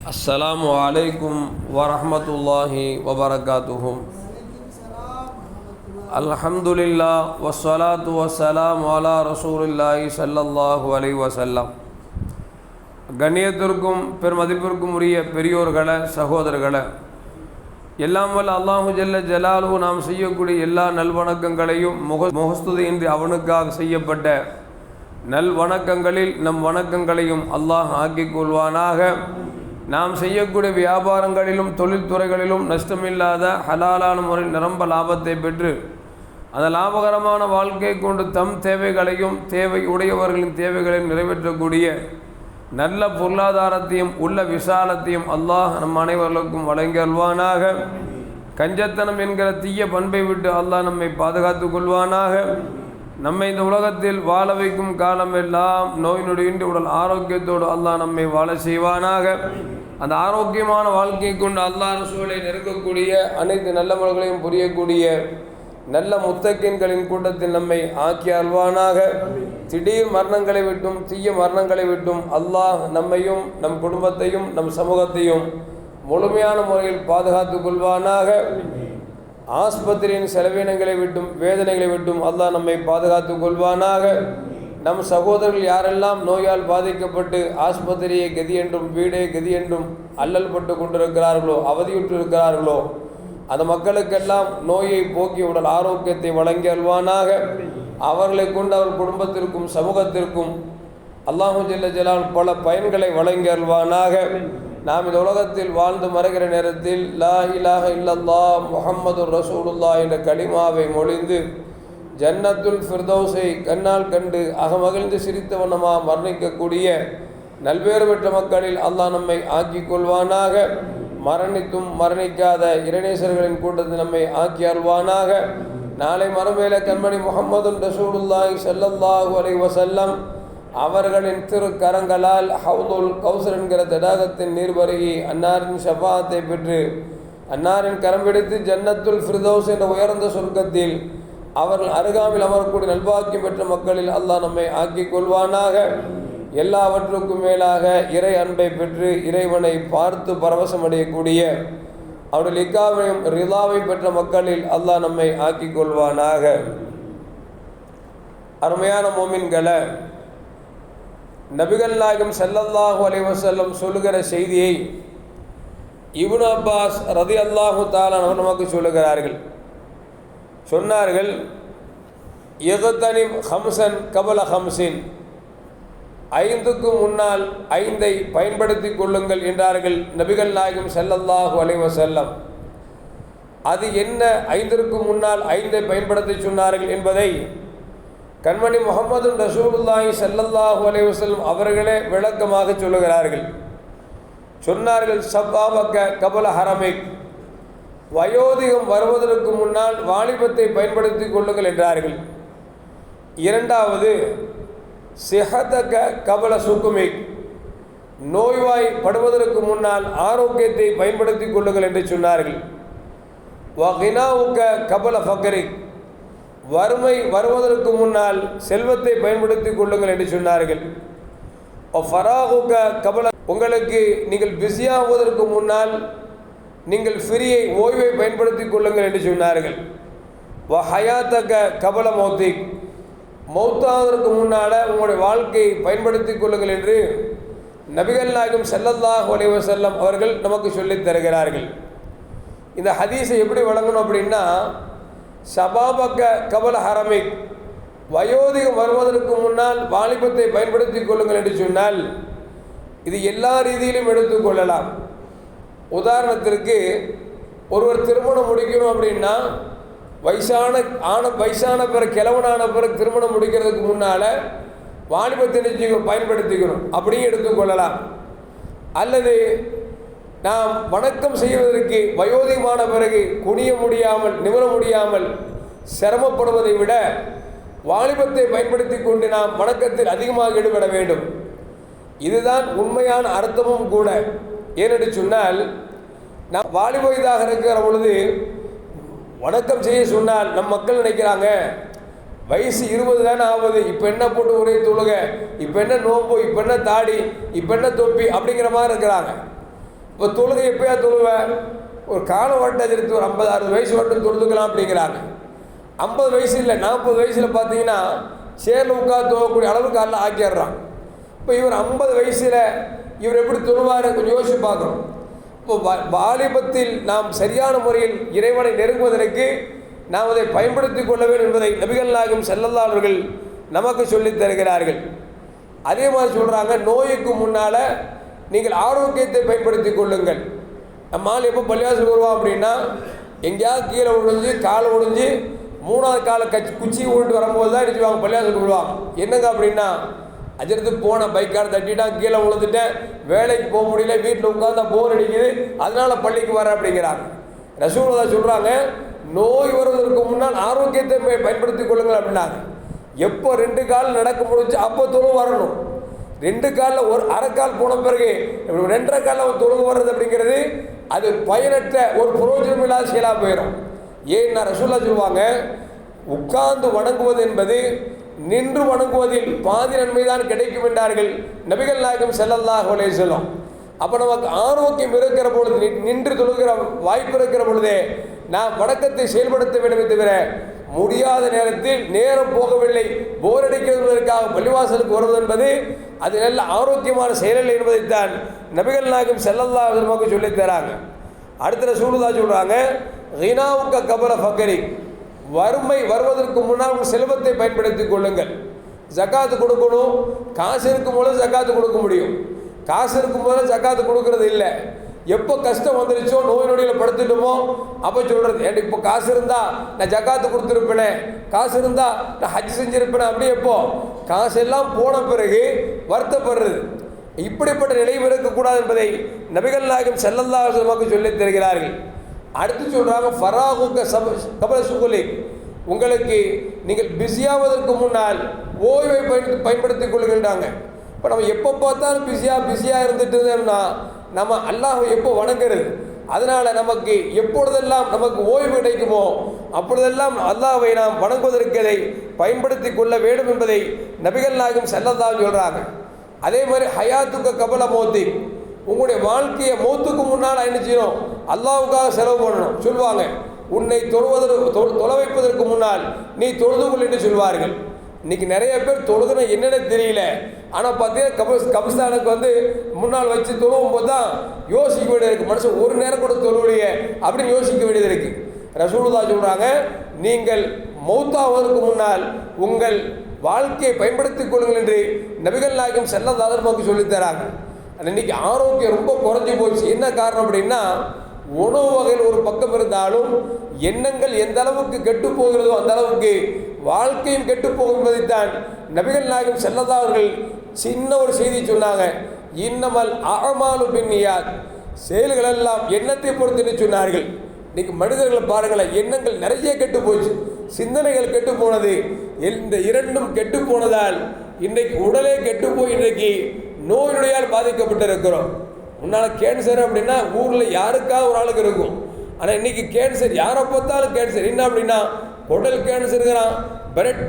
அஸ்லாம் வலைக்கும் வரமத்துல்லாஹி வபரகாத்துஹும் அல்ஹம்துலில்லா வசலாத்து வசலாம் வாலா ரசூலில்லாஹி சல்லல்லாஹு அலை வசல்லாம் கண்ணியத்திற்கும் பெருமதிப்பிற்கும் உரிய பெரியோர்களை சகோதரர்களை எல்லாம் வல்ல அல்லாஹு ஜல்ல ஜலாலு நாம் செய்யக்கூடிய எல்லா நல்வணக்கங்களையும் முக முகஸ்துதியின்றி அவனுக்காக செய்யப்பட்ட நல்வணக்கங்களில் நம் வணக்கங்களையும் அல்லாஹ் ஆக்கிக் கொள்வானாக. நாம் செய்யக்கூடிய வியாபாரங்களிலும் தொழில்துறைகளிலும் நஷ்டமில்லாத ஹலாலான முறையில் நிரம்ப லாபத்தை பெற்று அந்த லாபகரமான வாழ்க்கை கொண்டு தம் தேவைகளையும் தேவை உடையவர்களின் தேவைகளையும் நிறைவேற்றக்கூடிய நல்ல பொருளாதாரத்தையும் உள்ள விசாலத்தையும் அல்லாஹ் நம் அனைவர்களுக்கும் வழங்கல்வானாக கஞ்சத்தனம் என்கிற தீய பண்பை விட்டு அல்லாஹ் நம்மை பாதுகாத்து கொள்வானாக. நம்மை இந்த உலகத்தில் வாழ வைக்கும் காலம் எல்லாம் நோய் நொடியின்றி உடல் ஆரோக்கியத்தோடு அல்லாஹ் நம்மை வாழ செய்வானாக. அந்த ஆரோக்கியமான வாழ்க்கையை கொண்டு அல்லாஹ் ரசூலை நெருக்கக்கூடிய அனைத்து நல்லவர்களையும் புரியக்கூடிய நல்ல முத்தக்கின்களின் கூட்டத்தில் நம்மை ஆக்கி அல்வானாக திடீர் மரணங்களை விட்டும் தீய மரணங்களை விட்டும் அல்லாஹ் நம்மையும் நம் குடும்பத்தையும் நம் சமூகத்தையும் முழுமையான முறையில் பாதுகாத்து கொள்வானாக. ஆஸ்பத்திரியின் செலவினங்களை விட்டும் வேதனைகளை விட்டும் அல்லாஹ் நம்மை பாதுகாத்து கொள்வானாக. நம் சகோதரர்கள் யாரெல்லாம் நோயால் பாதிக்கப்பட்டு ஆஸ்பத்திரியை கதி என்றும் வீடே கதி என்றும் அல்லல் பட்டு கொண்டிருக்கிறார்களோ அவதியுற்று இருக்கிறார்களோ அந்த மக்களுக்கெல்லாம் நோயை போக்கி உடல் ஆரோக்கியத்தை வழங்கி அல்வானாக அவர்களை கொண்டு அவர் குடும்பத்திற்கும் சமூகத்திற்கும் அல்லாஹு ஜெல்ல ஜலால் பல பயன்களை வழங்கி அல்வானாக நாம் இந்த உலகத்தில் வாழ்ந்து மறைகிற நேரத்தில் லா இலாக இல்லல்லா முகமது ரசூலுல்லா என்ற கலிமாவை மொழிந்து ஜன்னத்துல் ஃபிர்தௌஸை கண்ணால் கண்டு அகமகிழ்ந்து சிரித்தவனமா மரணிக்கக்கூடிய நல்வேறு பெற்ற மக்களில் அல்லாஹ் நம்மை ஆக்கிக் கொள்வானாக. மரணித்தும் மரணிக்காத இரணேசர்களின் கூட்டத்தில் நம்மை ஆக்கி அருள்வானாக. நாளை மரமேல கண்மணி முகமது ரசூலுல்லாஹி ஸல்லல்லாஹு அலை வசல்லம் அவர்களின் திருக்கரங்களால் ஹவுதுல் கௌசர் என்கிற தடாகத்தின் நீர் பருகி அன்னாரின் ஷபாத்தை பெற்று அன்னாரின் கரம் பிடித்து ஜன்னத்துல் ஃபிர்தௌஸ் என்ற உயர்ந்த சொர்க்கத்தில் அவர்கள் அருகாமில் அமரக்கூடிய நல்வாக்கியம் பெற்ற மக்களில் அல்லாஹ் நம்மை ஆக்கிக் கொள்வானாக. எல்லாவற்றுக்கும் மேலாக இறை அன்பை பெற்று இறைவனை பார்த்து பரவசமடையக்கூடிய அவருடைய லிக்காவையும் ரிதாவை பெற்ற மக்களில் அல்லாஹ் நம்மை ஆக்கிக் கொள்வானாக. அருமையான மோமின்களை நபிகள் நாயகம் செல்லல்லாஹு அலைவசல்லம் சொல்லுகிற செய்தியை இபுன் அப்பாஸ் ரதி அல்லாஹு தாலான் அவர் நமக்கு சொல்லுகிறார்கள். சொன்னார்கள் எகத்தனிம் ஹம்சன் கபல ஹம்சின். ஐந்துக்கு முன்னால் ஐந்தை பயன்படுத்தி கொள்ளுங்கள் என்றார்கள் நபிகள் நாயகம் செல்லல்லாஹு அலைவசல்லம் அது என்ன? ஐந்திற்கு முன்னால் ஐந்தை பயன்படுத்தி சொன்னார்கள் என்பதை கண்மணி முகமது ரசூலுல்லாஹி சல்லல்லாஹு அலைவசல்லம் அவர்களே விளக்கமாக சொல்லுகிறார்கள். சொன்னார்கள் சப்பாபக்க கபல ஹரமிக். வயோதிகம் வருவதற்கு முன்னால் வாலிபத்தை பயன்படுத்தி கொள்ளுங்கள் என்றார்கள். இரண்டாவது சிஹதக கபல சுக்குமிக். நோய்வாய் படுவதற்கு முன்னால் ஆரோக்கியத்தை பயன்படுத்தி கொள்ளுங்கள் என்று சொன்னார்கள். வகினாவுக்க கபல ஃபக்கரிக் வறுமை வருவதற்கு முன்னால் செல்வத்தை பயன்படுத்தி கொள்ளுங்கள் என்று சொன்னார்கள். ஃபராகுக்க கபல. உங்களுக்கு நீங்கள் பிஸியாகுவதற்கு முன்னால் நீங்கள் ஃப்ரீயை ஓய்வை பயன்படுத்தி கொள்ளுங்கள் என்று சொன்னார்கள். வ ஹயாத்தக்க கபல மௌத்திக் மௌத்தாவதற்கு முன்னால் உங்களுடைய வாழ்க்கையை பயன்படுத்தி கொள்ளுங்கள் என்று நபிகள் நாயகம் செல்லல்லாஹ் செல்லம் அவர்கள் நமக்கு சொல்லித் தருகிறார்கள். இந்த ஹதீஸை எப்படி வழங்கணும் அப்படின்னா சபாபக்க கபல ஹரமிக். வயோதிகம் வருவதற்கு முன்னால் வாலிபத்தை பயன்படுத்தி கொள்ளுங்கள் என்று சொன்னால் இது எல்லா ரீதியிலும் எடுத்துக்கொள்ளலாம் உதாரணத்திற்கு ஒருவர் திருமணம் முடிக்கணும் அப்படின்னா வயசான ஆன வயசான பிறகு கிழவனான பிறகு திருமணம் முடிக்கிறதுக்கு முன்னால் வாலிபத்தை பயன்படுத்திக்கணும். அப்படியும் எடுத்துக்கொள்ளலாம் அல்லது நாம் வணக்கம் செய்வதற்கு வயோதிகமான பிறகு குனிய முடியாமல் நிமிர முடியாமல் சிரமப்படுவதை விட வாலிபத்தை பயன்படுத்தி கொண்டு நாம் வணக்கத்தில் அதிகமாக ஈடுபட வேண்டும். இதுதான் உண்மையான அர்த்தமும் கூட. ஏனென்று சொன்னால் நான் வாலிப இருக்கிற பொழுது வணக்கம் செய்ய சொன்னால் நம் மக்கள் நினைக்கிறாங்க வயசு இருபது தானே ஆகுது இப்போ என்ன போட்டு ஒரே தொழுக இப்போ என்ன நோம்பு இப்போ என்ன தாடி இப்போ என்ன தொப்பி அப்படிங்கிற மாதிரி இருக்கிறாங்க. இப்போ தொழுகை எப்பயா தொழுவேன் ஒரு கால வட்டம் எடுத்து ஒரு ஐம்பது அறுபது வயசு வட்டம் தொழுதுக்கலாம் அப்படிங்கிறாங்க. ஐம்பது வயசு இல்லை நாற்பது வயசில் பார்த்தீங்கன்னா சேரில் உட்காந்து தொழக்கூடிய அளவுக்கு அல்ல ஆக்கிடுறான் இப்போ இவர் ஐம்பது வயசில் இவர் எப்படி தொழுவார் கொஞ்சம் யோசிச்சு பார்க்குறோம் வாலிபத்தில் நாம் சரியான முறையில் இறைவனை நெருங்குவதற்கு நாம் அதை பயன்படுத்திக் கொள்ள வேண்டும் என்பதை நபிகள் நாயகம் செல்லல்லா அவர்கள் நமக்கு சொல்லித் தருகிறார்கள். அதே மாதிரி சொல்கிறாங்க நோய்க்கு முன்னால் நீங்கள் ஆரோக்கியத்தை பயன்படுத்தி கொள்ளுங்கள். நம்ம ஆள் எப்போ பள்ளிவாசல் வருவோம் அப்படின்னா எங்கேயாவது கீழே விழுந்து கால் விழுந்து மூணாவது காலை கச்சி குச்சி விழுந்து வரும்போது தான் நினச்சிவாங்க பள்ளிவாசல் விடுவாங்க என்னங்க அப்படின்னா அஜிரத்து போன பைக்கார் தட்டிட்டான் கீழே விழுந்துட்டேன் வேலைக்கு போக முடியல வீட்டில் உட்காந்தா போர் அடிக்குது. அதனால பள்ளிக்கு வரேன் அப்படிங்கிறாங்க. ரசூலதா சொல்கிறாங்க நோய் வருவதற்கு முன்னால் ஆரோக்கியத்தை பயன்படுத்திக் கொள்ளுங்கள் அப்படின்னாங்க. எப்போ ரெண்டு கால் நடக்க முடிஞ்சு அப்போ தொழுவு வரணும். ரெண்டு காலில் ஒரு அரைக்கால் போன பிறகு ரெண்டரை காலில் தொழுவு வர்றது அப்படிங்கிறது அது பயனற்ற ஒரு புரோஜனம் இல்லாத செயலாக போயிடும். ஏன்னா ரசூல்லா சொல்லுவாங்க உட்கார்ந்து வணங்குவது என்பது நின்று வணங்குவதில் பாதி நன்மைதான் கிடைக்கும் என்றார்கள் நபிகள் நாயகம் ஸல்லல்லாஹு அலைஹி வஸல்லம். அப்போ நமக்கு ஆரோக்கியம் இருக்கிற பொழுது நின்று தொழுகிற வாய்ப்பு இருக்கிற பொழுதே நாம் வணக்கத்தை செயல்படுத்த வேண்டுமே தவிர முடியாத நேரத்தில் நேரம் போகவில்லை. போர் அடிக்கிறதற்காக பள்ளிவாசலுக்கு வருவது என்பது அது நல்ல ஆரோக்கியமான செயலில் என்பதைத்தான் நபிகள் நாயகம் செல்லல்லா விதமாக நமக்கு சொல்லித் தராங்க. அடுத்த சூழ்நிலை சொல்கிறாங்க ஹினாவுக்க கபல ஃபக்கரி வறுமை வருவதற்கு முன்னால் உங்கள் செல்வத்தை பயன்படுத்திக் கொள்ளுங்கள். ஜக்காத்து கொடுக்கணும். காசு இருக்கும் போது ஜக்காத்து கொடுக்க முடியும். காசு இருக்கும் போது ஜக்காத்து கொடுக்கறது இல்லை. எப்போ கஷ்டம் வந்துருச்சோ நோய் நொடியில் படுத்துட்டோமோ அப்போ சொல்கிறது எனக்கு இப்போ காசு இருந்தால் நான் ஜக்காத்து கொடுத்துருப்பேனே. காசு இருந்தால் நான் ஹஜ் செஞ்சுருப்பேனே. அப்படி எப்போ? காசு எல்லாம் போன பிறகு வருத்தப்படுறது. இப்படிப்பட்ட நிலைவு இருக்கக்கூடாது என்பதை நபிகள் நாயகம் செல்லல்லா சொல்லித் தருகிறார்கள். அடுத்து சொல்கிறாங்க ஃபராகுக்க சப கபல சுகுலி உங்களுக்கு நீங்கள் பிஸியாவதற்கு முன்னால் ஓய்வை பயன் பயன்படுத்திக் கொள்கின்றாங்க. இப்போ நம்ம எப்போ பார்த்தாலும் பிஸியாக பிஸியாக இருந்துட்டு இருந்தோம்னா நம்ம அல்லாஹ் எப்போ வணங்குறது? அதனால் நமக்கு எப்பொழுதெல்லாம் நமக்கு ஓய்வு கிடைக்குமோ அப்பொழுதெல்லாம் அல்லாஹை நாம் வணங்குவதற்கு அதை பயன்படுத்தி கொள்ள வேண்டும் என்பதை நபிகள் நாயகம் செல்லதான் சொல்கிறாங்க அதே மாதிரி ஹயாத்துக்க கபல மோத்தி உங்களுடைய வாழ்க்கையை மௌத்துக்கு முன்னால் என்ன செய்யணும் அல்லாவுக்காக செலவு பண்ணணும். சொல்லுவாங்க உன்னை தொழுவதற்கு தொ- தொலை வைப்பதற்கு முன்னால் நீ தொழுது கொள் என்று சொல்வார்கள். இன்னைக்கு நிறைய பேர் தொழுதுன என்னென்ன தெரியல. ஆனால் பார்த்தீங்கன்னா கபஸ் கபிஸ்தானுக்கு வந்து முன்னால் வச்சு தொழுவும் போது தான் யோசிக்க வேண்டியது இருக்குது மனுஷன் ஒரு நேரம் கூட தொழுவலையே அப்படின்னு யோசிக்க வேண்டியது இருக்குது ரசூலுதா சொல்கிறாங்க நீங்கள் மௌத்தாவதற்கு முன்னால் உங்கள் வாழ்க்கையை பயன்படுத்திக் கொள்ளுங்கள் என்று நபிகள் நாயகம் செல்லதாதர் நமக்கு சொல்லித்தராங்க இன்னைக்கு ஆரோக்கியம் ரொம்ப குறைஞ்சி போச்சு. என்ன காரணம் அப்படின்னா உணவு வகையில் ஒரு பக்கம் இருந்தாலும் எண்ணங்கள் எந்த அளவுக்கு கெட்டு போகிறதோ அந்த அளவுக்கு வாழ்க்கையும் கெட்டு போகும்பதைத்தான் நபிகள் நாயகம் செல்லதா அவர்கள் சின்ன ஒரு செய்தி சொன்னாங்க. இன்னமல் அகமாலு பின்னியார் செயல்கள் எல்லாம் எண்ணத்தை பொறுத்து சொன்னார்கள். இன்னைக்கு மனிதர்களை பாருங்களேன் எண்ணங்கள் நிறைய கெட்டு போச்சு. சிந்தனைகள் கெட்டு போனது. இந்த இரண்டும் கெட்டு போனதால் இன்றைக்கு உடலே கெட்டு போய் இன்றைக்கு நோயுடையால் பாதிக்கப்பட்டிருக்கிறோம். முன்னால் கேன்சர் அப்படின்னா ஊரில் யாருக்காவது ஒரு ஆளுக்கு இருக்கும். ஆனால் இன்றைக்கி கேன்சர் யாரை பார்த்தாலும் கேன்சர் என்ன அப்படின்னா குடல் கேன்சருங்கிறான் பிரெட்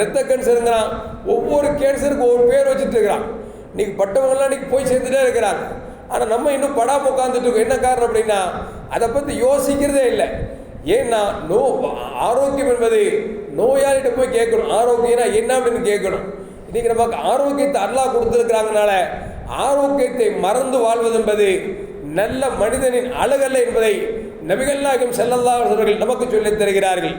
ரத்த கேன்சருங்கிறான் ஒவ்வொரு கேன்சருக்கு ஒரு பேர் வச்சுட்டு இருக்கிறான். இன்றைக்கி பட்டவங்களாம் இன்றைக்கி போய் சேர்ந்துட்டே இருக்கிறாங்க. ஆனால் நம்ம இன்னும் படாம உட்காந்துட்டு இருக்கோம். என்ன காரணம் அப்படின்னா அதை பற்றி யோசிக்கிறதே இல்லை. ஏன்னா நோ ஆரோக்கியம் என்பது நோயாளிகிட்ட போய் கேட்கணும். ஆரோக்கியம்னா என்ன அப்படின்னு கேட்கணும். இன்றைக்கி நமக்கு ஆரோக்கியத்தை அல்லா கொடுத்துருக்குறாங்கனால ஆரோக்கியத்தை மறந்து வாழ்வது என்பது நல்ல மனிதனின் அழகல்ல என்பதை நபிகள் நாயகம் அவர்கள் நமக்கு சொல்லித் தருகிறார்கள்.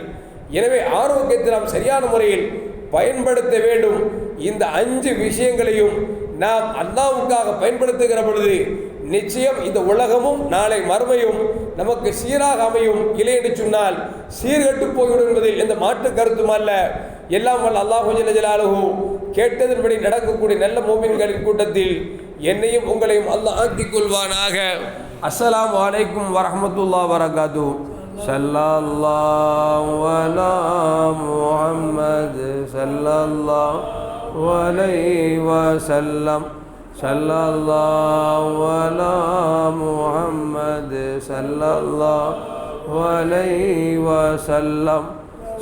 எனவே ஆரோக்கியத்தை நாம் சரியான முறையில் பயன்படுத்த வேண்டும். இந்த அஞ்சு விஷயங்களையும் நாம் அல்லாவுக்காக பயன்படுத்துகிற பொழுது நிச்சயம் இந்த உலகமும் நாளை மறுமையும் நமக்கு சீராக அமையும். இல்லை என்று சொன்னால் சீர்கட்டு போய்விடும் என்பதில் எந்த மாற்று கருத்தும் அல்ல. எல்லாம் வல்ல அல்லாஹு ஜல்ல கேட்டதன்படி நடக்கக்கூடிய நல்ல மோமின்களின் கூட்டத்தில் என்னையும் உங்களையும் அல்லாஹ் ஆக்கிக் கொள்வானாக. அஸ்ஸலாமு அலைக்கும் வரஹ்மத்துல்லாஹி வரகாத்து ஸல்லல்லாஹு அலா முஹம்மது ஸல்லல்லாஹு அலைஹி வஸல்லம். ஸல்லல்லாஹு அலா முஹம்மது ஸல்லல்லாஹு அலைஹி வஸல்லம்.